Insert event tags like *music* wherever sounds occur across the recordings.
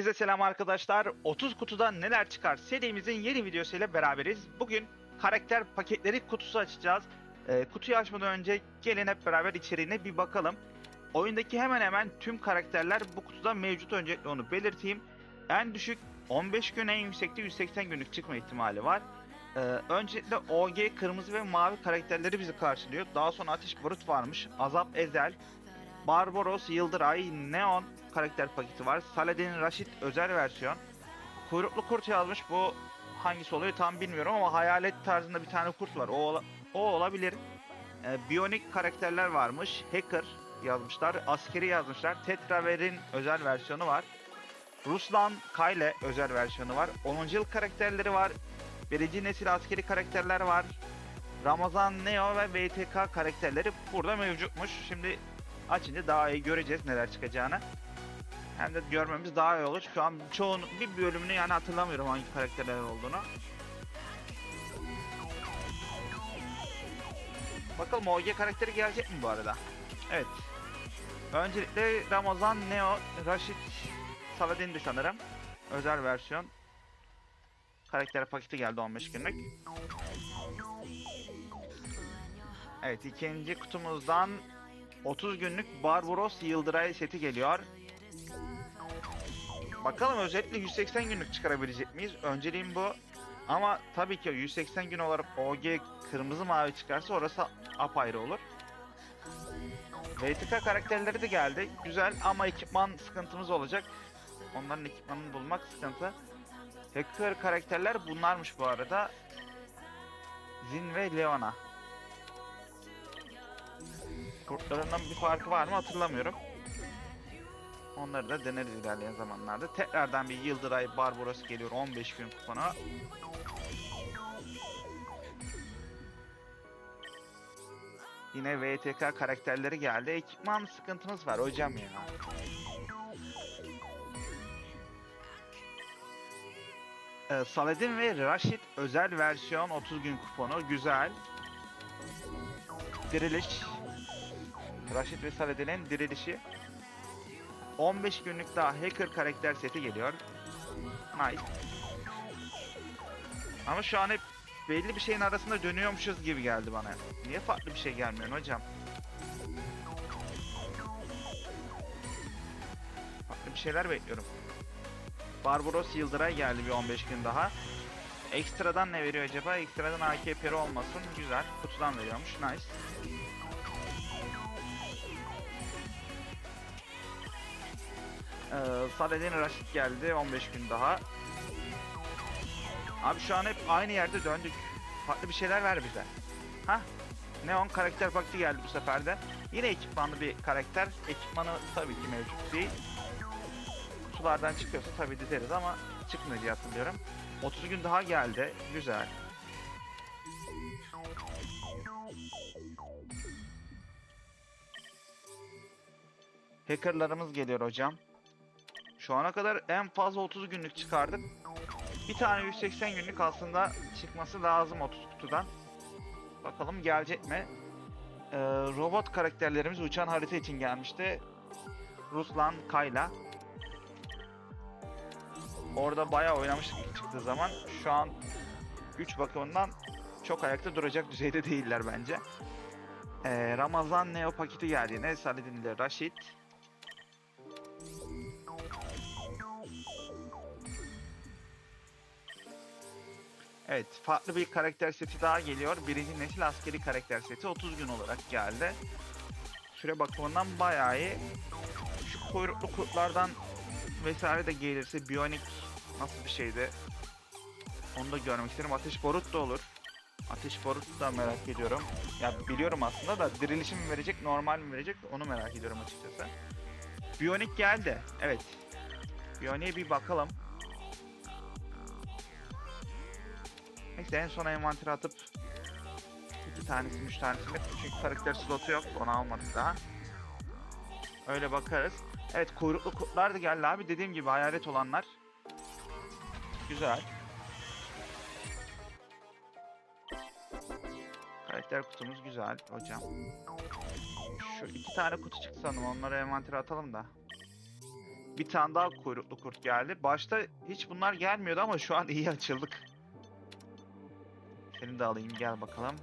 Hepinize selam arkadaşlar. 30 kutuda neler çıkar serimizin yeni videosuyla beraberiz. Bugün karakter paketleri kutusu açacağız. Ee, kutuyu açmadan önce gelin hep beraber içeriğine bir bakalım. Oyundaki hemen hemen tüm karakterler bu kutuda mevcut öncelikle onu belirteyim. En düşük 15 gün en yüksekte 180 günlük çıkma ihtimali var. Ee, öncelikle OG kırmızı ve mavi karakterleri bizi karşılıyor. Daha sonra Ateş Barut varmış. Azap Ezel, Barbaros, Yıldıray, Neon karakter paketi var. Saladin Rashid özel versiyon. Kuyruklu kurt yazmış. Bu hangisi oluyor tam bilmiyorum ama hayalet tarzında bir tane kurt var. O, o olabilir. Ee, Biyonik karakterler varmış. Hacker yazmışlar. Askeri yazmışlar. Tetraver'in özel versiyonu var. Ruslan Kayle özel versiyonu var. 10. yıl karakterleri var. Birinci nesil askeri karakterler var. Ramazan Neo ve BTK karakterleri burada mevcutmuş. Şimdi açınca daha iyi göreceğiz neler çıkacağını. Hem de görmemiz daha iyi olur. Şu an çoğun bir bölümünü yani hatırlamıyorum hangi karakterler olduğunu. Bakalım OG karakteri gelecek mi bu arada? Evet. Öncelikle Ramazan, Neo, Rashid, Saladin'di sanırım. Özel versiyon. Karakter paketi geldi 15 günlük. Evet ikinci kutumuzdan 30 günlük Barbaros Yıldıray seti geliyor. Bakalım özellikle 180 günlük çıkarabilecek miyiz? Önceliğim bu. Ama tabii ki 180 gün olarak OG kırmızı mavi çıkarsa orası apayrı olur. VTK karakterleri de geldi. Güzel ama ekipman sıkıntımız olacak. Onların ekipmanını bulmak sıkıntı. Hacker karakterler bunlarmış bu arada. Zin ve Leona. Kurtlarından bir farkı var mı hatırlamıyorum. Onları da deneriz ilerleyen zamanlarda. Tekrardan bir Yıldıray Barbaros geliyor 15 gün kuponu. Yine VTK karakterleri geldi. Ekipman sıkıntımız var hocam ya. Ee, Saladin ve Rashid özel versiyon 30 gün kuponu. Güzel. Diriliş. Rashid ve Saladin'in dirilişi. 15 günlük daha hacker karakter seti geliyor. Nice. Ama şu an hep belli bir şeyin arasında dönüyormuşuz gibi geldi bana. Niye farklı bir şey gelmiyor hocam? Farklı bir şeyler bekliyorum. Barbaros Yıldıray geldi bir 15 gün daha. Ekstradan ne veriyor acaba? Ekstradan AK peri olmasın. Güzel. Kutudan veriyormuş. Nice. Ee, Saladin Rashid geldi 15 gün daha. Abi şu an hep aynı yerde döndük. Farklı bir şeyler ver bize. Ha? Neon karakter paketi geldi bu sefer de. Yine ekipmanlı bir karakter. Ekipmanı tabii ki mevcut değil. Kutulardan çıkıyorsa tabii dizeriz ama çıkmıyor diye hatırlıyorum. 30 gün daha geldi. Güzel. Hackerlarımız geliyor hocam. Şu ana kadar en fazla 30 günlük çıkardık. Bir tane 180 günlük aslında çıkması lazım 30 kutudan. Bakalım gelecek mi? Ee, robot karakterlerimiz uçan harita için gelmişti. Ruslan, Kayla. Orada bayağı oynamıştık çıktığı zaman. Şu an 3 bakımından çok ayakta duracak düzeyde değiller bence. Ee, Ramazan Neo paketi geldi yine. Saladin ile Rashid. Evet, farklı bir karakter seti daha geliyor. Birinci nesil askeri karakter seti 30 gün olarak geldi. Süre bakımından bayağı iyi. Şu kuyruklu kurtlardan vesaire de gelirse biyonik nasıl bir şeydi? Onu da görmek isterim. Ateş borut da olur. Ateş borut da merak ediyorum. Ya biliyorum aslında da dirilişi mi verecek, normal mi verecek onu merak ediyorum açıkçası. Biyonik geldi. Evet. Biyonik'e bir bakalım. Neyse en sona envantere atıp iki tanesini, üç tanesini çünkü karakter slotu yok. Onu almadık daha. Öyle bakarız. Evet kuyruklu kurtlar da geldi abi. Dediğim gibi hayalet olanlar. Güzel. Karakter kutumuz güzel hocam. Şu iki tane kutu çıktı sanırım. Onları envantere atalım da. Bir tane daha kuyruklu kurt geldi. Başta hiç bunlar gelmiyordu ama şu an iyi açıldık. Seni de alayım gel bakalım.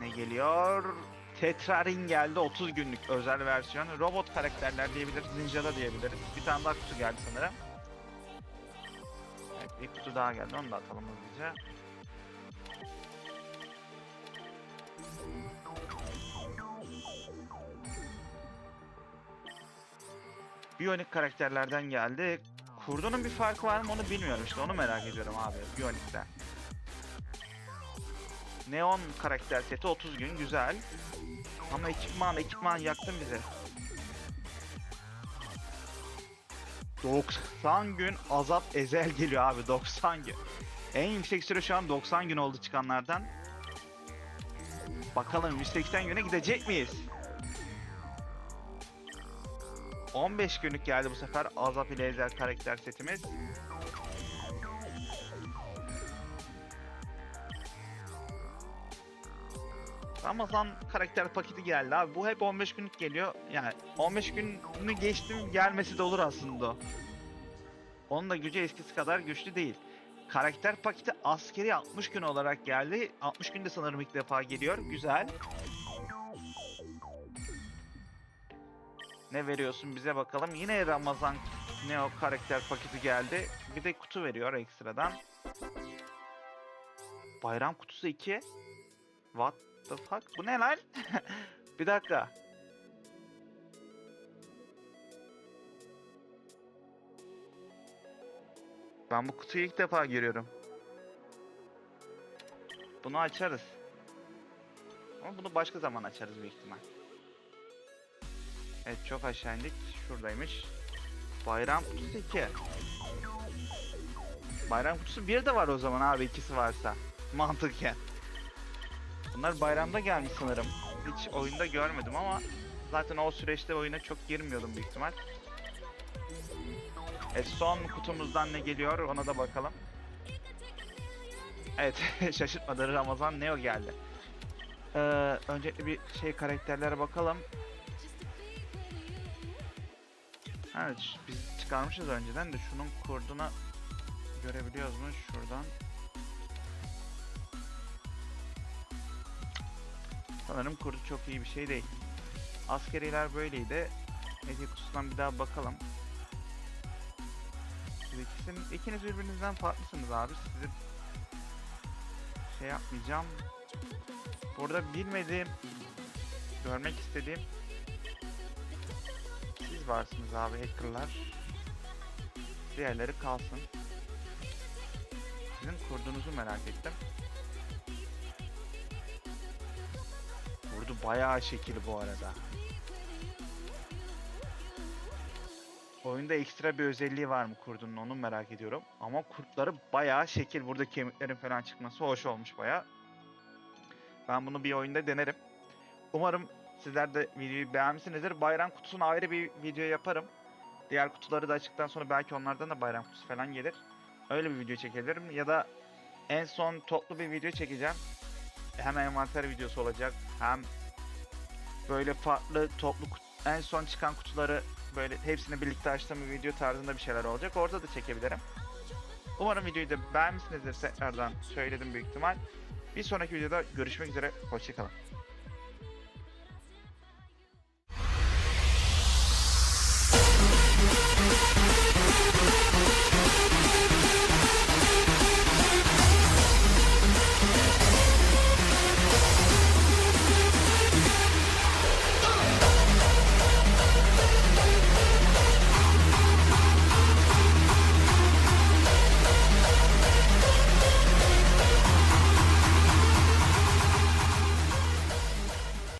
Ne geliyor? Tetraring geldi 30 günlük özel versiyon. Robot karakterler diyebiliriz, ninja'da diyebiliriz. Bir tane daha kutu geldi sanırım. Evet, bir kutu daha geldi. Onu da atalım hızlıca. Biyonik karakterlerden geldi. Kurdunun bir farkı var mı onu bilmiyorum işte onu merak ediyorum abi Biyonik'te. Neon karakter seti 30 gün güzel. Ama ekipman ekipman yaktın bizi. 90 gün azap ezel geliyor abi 90 gün. En yüksek süre şu an 90 gün oldu çıkanlardan. Bakalım 180 güne gidecek miyiz? 15 günlük geldi bu sefer Azap ile Ezel karakter setimiz. Ramazan karakter paketi geldi abi. Bu hep 15 günlük geliyor. Yani 15 gününü geçtim gelmesi de olur aslında. Onun da gücü eskisi kadar güçlü değil. Karakter paketi askeri 60 gün olarak geldi. 60 günde sanırım ilk defa geliyor. Güzel. Ne veriyorsun bize bakalım. Yine Ramazan Neo karakter paketi geldi. Bir de kutu veriyor ekstradan. Bayram kutusu 2. What the fuck? Bu ne lan? *laughs* bir dakika. Ben bu kutuyu ilk defa görüyorum. Bunu açarız. Ama bunu başka zaman açarız büyük ihtimal. Evet çok aşağı indik. Şuradaymış. Bayram kutusu 2. Bayram kutusu 1 de var o zaman abi ikisi varsa. Mantıken. Bunlar bayramda gelmiş sanırım. Hiç oyunda görmedim ama zaten o süreçte oyuna çok girmiyordum büyük ihtimal. Evet son kutumuzdan ne geliyor ona da bakalım. Evet *laughs* şaşırtmadı Ramazan Neo geldi. Ee, öncelikle bir şey karakterlere bakalım. Evet biz çıkarmışız önceden de şunun kurduna görebiliyoruz mu şuradan. Sanırım kurdu çok iyi bir şey değil. Askeriler böyleydi. Hediye kutusundan bir daha bakalım. Siz ikisiniz, ikiniz birbirinizden farklısınız abi. Sizi şey yapmayacağım. Burada bilmediğim, görmek istediğim varsınız abi hackerlar. Diğerleri kalsın. Sizin kurdunuzu merak ettim. Kurdu bayağı şekil bu arada. Oyunda ekstra bir özelliği var mı kurdunun onu merak ediyorum. Ama kurtları bayağı şekil. Burada kemiklerin falan çıkması hoş olmuş bayağı. Ben bunu bir oyunda denerim. Umarım sizler de videoyu beğenmişsinizdir. Bayram kutusuna ayrı bir video yaparım. Diğer kutuları da açıktan sonra belki onlardan da bayram kutusu falan gelir. Öyle bir video çekebilirim. Ya da en son toplu bir video çekeceğim. Hem envanter videosu olacak hem böyle farklı toplu en son çıkan kutuları böyle hepsini birlikte açtığım bir video tarzında bir şeyler olacak. Orada da çekebilirim. Umarım videoyu da beğenmişsinizdir. Tekrardan söyledim büyük ihtimal. Bir sonraki videoda görüşmek üzere. Hoşçakalın.